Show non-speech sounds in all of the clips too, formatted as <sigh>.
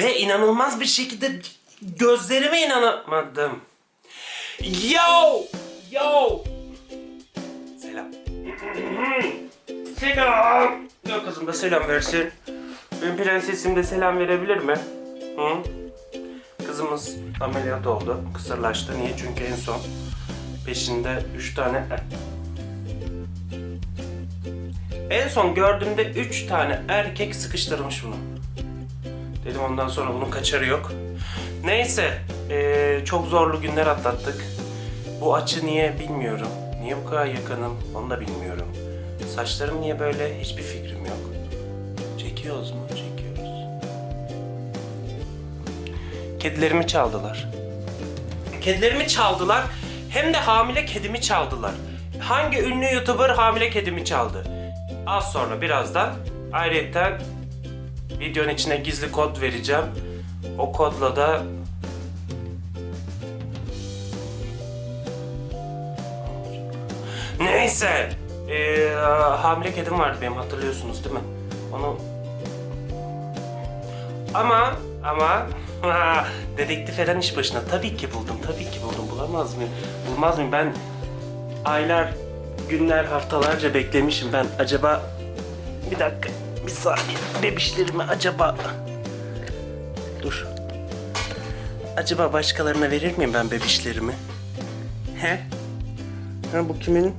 Ve inanılmaz bir şekilde gözlerime inanamadım. Yo! Yo! Selam. selam. Yok kızım da selam versin. Benim prensesim de selam verebilir mi? Hı? Kızımız ameliyat oldu. Kısırlaştı. Niye? Çünkü en son peşinde 3 tane en son gördüğümde 3 tane erkek sıkıştırmış bunu. Dedim ondan sonra bunun kaçarı yok. Neyse, eee, çok zorlu günler atlattık. Bu açı niye bilmiyorum. Niye bu kadar yakınım onu da bilmiyorum. Saçlarım niye böyle hiçbir fikrim yok. Çekiyoruz mu? Çekiyoruz. Kedilerimi çaldılar. Kedilerimi çaldılar. Hem de hamile kedimi çaldılar. Hangi ünlü YouTuber hamile kedimi çaldı? Az sonra birazdan ayrıca videonun içine gizli kod vereceğim. O kodla da Neyse. Ee, hamile kedim vardı benim hatırlıyorsunuz değil mi? Onu ama ama <laughs> dedektif eden iş başına tabii ki buldum tabii ki buldum bulamaz mıyım bulmaz mıyım ben aylar günler haftalarca beklemişim ben acaba bir dakika bir saniye bebişlerimi acaba dur acaba başkalarına verir miyim ben bebişlerimi he ha, bu kimin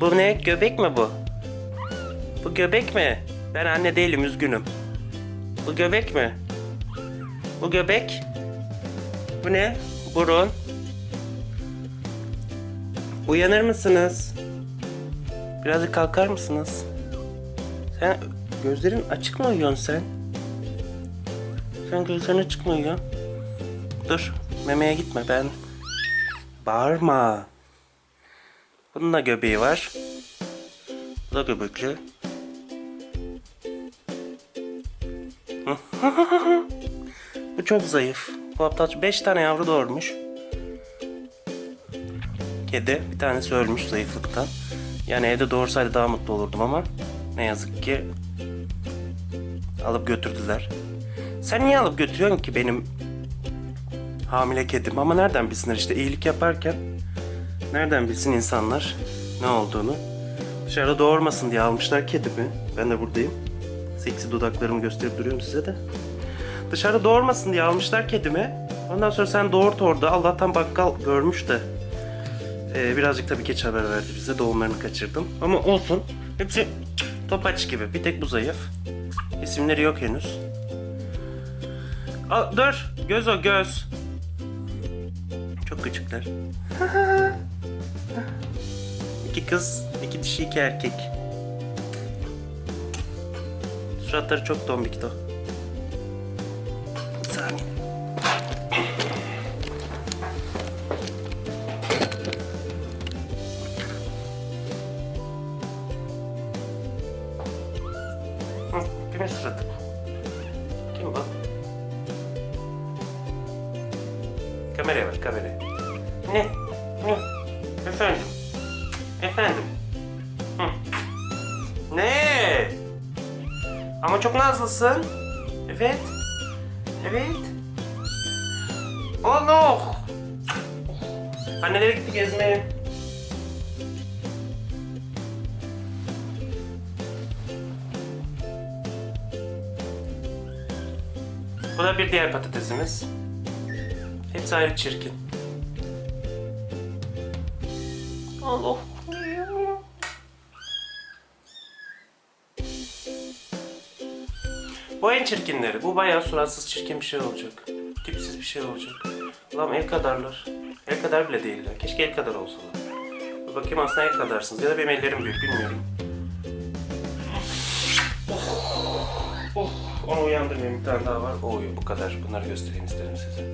bu ne göbek mi bu bu göbek mi ben anne değilim üzgünüm bu göbek mi? Bu göbek? Bu ne? Burun. Uyanır mısınız? Birazcık kalkar mısınız? Sen gözlerin açık mı uyuyorsun sen? Sen gözlerin açık mı uyuyorsun? Dur, memeye gitme ben. Bağırma. Bunun da göbeği var. Bu da göbekli. <laughs> Bu çok zayıf. Bu hafta 5 tane yavru doğurmuş. Kedi bir tanesi ölmüş zayıflıktan. Yani evde doğursaydı daha mutlu olurdum ama ne yazık ki alıp götürdüler. Sen niye alıp götürüyorsun ki benim hamile kedim? Ama nereden bilsinler işte iyilik yaparken nereden bilsin insanlar ne olduğunu? Dışarıda doğurmasın diye almışlar kedimi. Ben de buradayım. Seksi dudaklarımı gösterip duruyorum size de. Dışarıda doğurmasın diye almışlar kedimi. Ondan sonra sen doğurt orada. Allah'tan bakkal görmüş de. Ee, birazcık tabii geç haber verdi bize. Doğumlarını kaçırdım. Ama olsun. Hepsi topaç gibi. Bir tek bu zayıf. İsimleri yok henüz. Aa, dur. Göz o göz. Çok küçükler. <laughs> iki kız, iki dişi, iki erkek. Suratları çok tombikti Suratı? Kim bu? Kameraya bak kameraya. Ne? Ne? Efendim? Efendim? Hı. Ne? Ama çok nazlısın. Evet. Evet. Oh no. Anneleri gitti gezmeye. Bu da bir diğer patatesimiz. Hepsi ayrı çirkin. Allah. Bu en çirkinleri. Bu bayağı suratsız çirkin bir şey olacak. Tipsiz bir şey olacak. Ulan el kadarlar. El kadar bile değiller. Keşke el kadar olsalar. Bakayım aslında el kadarsınız. Ya da benim ellerim büyük bilmiyorum. Onu uyandırmayayım bir tane daha var. O uyuyor bu kadar. Bunları göstereyim istedim size.